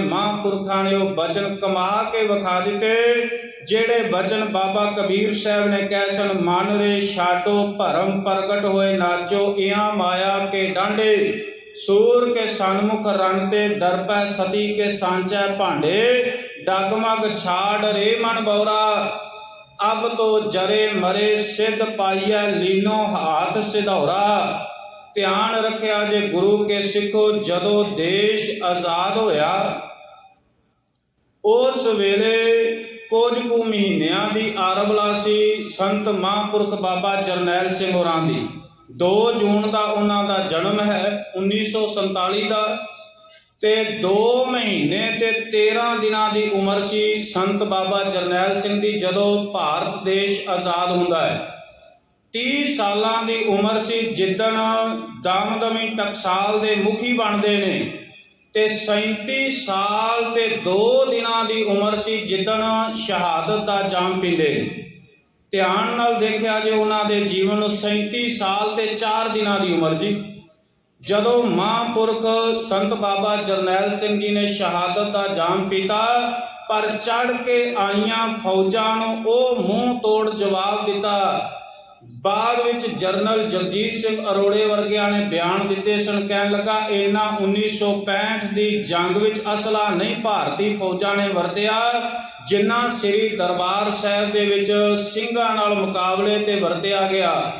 ਮਹਾਂਪੁਰਖਾਂ ਨੇ ਉਹ ਬਚਨ ਕਮਾ ਕੇ ਵਿਖਾ ਦਿੱਤੇ। ਜਿਹੜੇ ਬਚਨ ਬਾਬਾ ਕਬੀਰ ਸਾਹਿਬ ਨੇ ਕਹਿ ਸਨ, ਮਨ ਰੇ ਛਾਟੋ, ਭਰਮ ਪ੍ਰਗਟ ਹੋਏ ਨਾਚੋ, ਇਆਂ ਮਾਇਆ ਕੇ ਡਾਂਡੇ। ਸੂਰ ਕੇ ਸਨਮੁਖ ਰਨ ਤੇ ਦਰਪੈ, ਸਤੀ ਕੇ ਸਾਂਚੈ ਭਾਂਡੇ। ਡਗਮਗ ਛਾੜ ਰੇ ਮਨ ਬੌਰਾ। ਅਬ ਤੋ ਜਰੇ ਮਰੇ, ਸਿੱਧ ਪਾਈਐ, ਲੀਨੋ ਹਾਥ ਸਿਧੌਰਾ। ਧਿਆਨ ਰੱਖਿਆ ਜੇ ਗੁਰੂ ਕੇ ਸਿੱਖੋ, ਜਦੋਂ ਦੇਸ਼ ਆਜ਼ਾਦ ਹੋਇਆ, ਉਸ ਵੇਲੇ ਕੁਝ ਕੁ ਮਹੀਨਿਆਂ ਦੀ ਆਰਬਲਾ ਸੀ ਸੰਤ ਮਹਾਂਪੁਰਖ ਬਾਬਾ ਜਰਨੈਲ ਸਿੰਘ ਹੋਰਾਂ ਦੀ। 2 ਜੂਨ ਦਾ ਉਹਨਾਂ ਦਾ ਜਨਮ ਹੈ 1947 ਦਾ ਤੇ 2 ਮਹੀਨੇ ਤੇ 13 ਦਿਨਾਂ ਦੀ ਉਮਰ ਸੀ ਸੰਤ ਬਾਬਾ ਜਰਨੈਲ ਸਿੰਘ ਦੀ, ਜਦੋਂ ਭਾਰਤ ਦੇਸ਼ ਆਜ਼ਾਦ ਹੁੰਦਾ ਹੈ। 30 ਸਾਲਾਂ ਦੀ ਉਮਰ ਸੀ ਜਿੱਦਣ ਦਮਦਮੀ ਟਕਸਾਲ ਦੇ ਮੁਖੀ ਬਣਦੇ ਨੇ ਤੇ 37 ਸਾਲ ਤੇ 2 ਦਿਨਾਂ ਦੀ ਉਮਰ ਸੀ ਜਿੱਦਣ ਸ਼ਹਾਦਤ ਦਾ ਜਾਮ ਪੀਂਦੇ ਧਿਆਨ ਨਾਲ ਦੇਖਿਆ ਜੇ ਉਹਨਾਂ ਦੇ ਜੀਵਨ ਨੂੰ 37 ਸਾਲ ਤੇ 4 ਦਿਨਾਂ ਦੀ ਉਮਰ ਜੀ। ਜਦੋਂ ਮਹਾਂਪੁਰਖ ਸੰਤ ਬਾਬਾ ਜਰਨੈਲ ਸਿੰਘ ਜੀ ਨੇ ਸ਼ਹਾਦਤ ਦਾ ਜਾਮ ਪੀਤਾ, ਪਰ ਚੜ ਕੇ ਆਈਆਂ ਫੌਜਾਂ ਨੂੰ ਉਹ ਮੂੰਹ ਤੋੜ ਜਵਾਬ ਦਿੱਤਾ ਬਾਅਦ ਵਿੱਚ ਜਰਨਲ ਜਗਜੀਤ ਸਿੰਘ ਅਰੋੜੇ ਵਰਗਿਆਂ ਨੇ ਬਿਆਨ ਦਿੱਤੇ ਸਨ, ਕਹਿਣ ਲੱਗਾ, ਇਹਨਾਂ 1965 ਦੀ ਜੰਗ ਵਿੱਚ ਅਸਲਾ ਨਹੀਂ, ਭਾਰਤੀ ਫੌਜਾਂ ਨੇ ਵਰਤਿਆ, ਜਿੰਨਾ ਸ੍ਰੀ ਦਰਬਾਰ ਸਾਹਿਬ ਦੇ ਵਿੱਚ ਸਿੰਘਾਂ ਨਾਲ ਮੁਕਾਬਲੇ ਤੇ ਵਰਤਿਆ ਗਿਆ।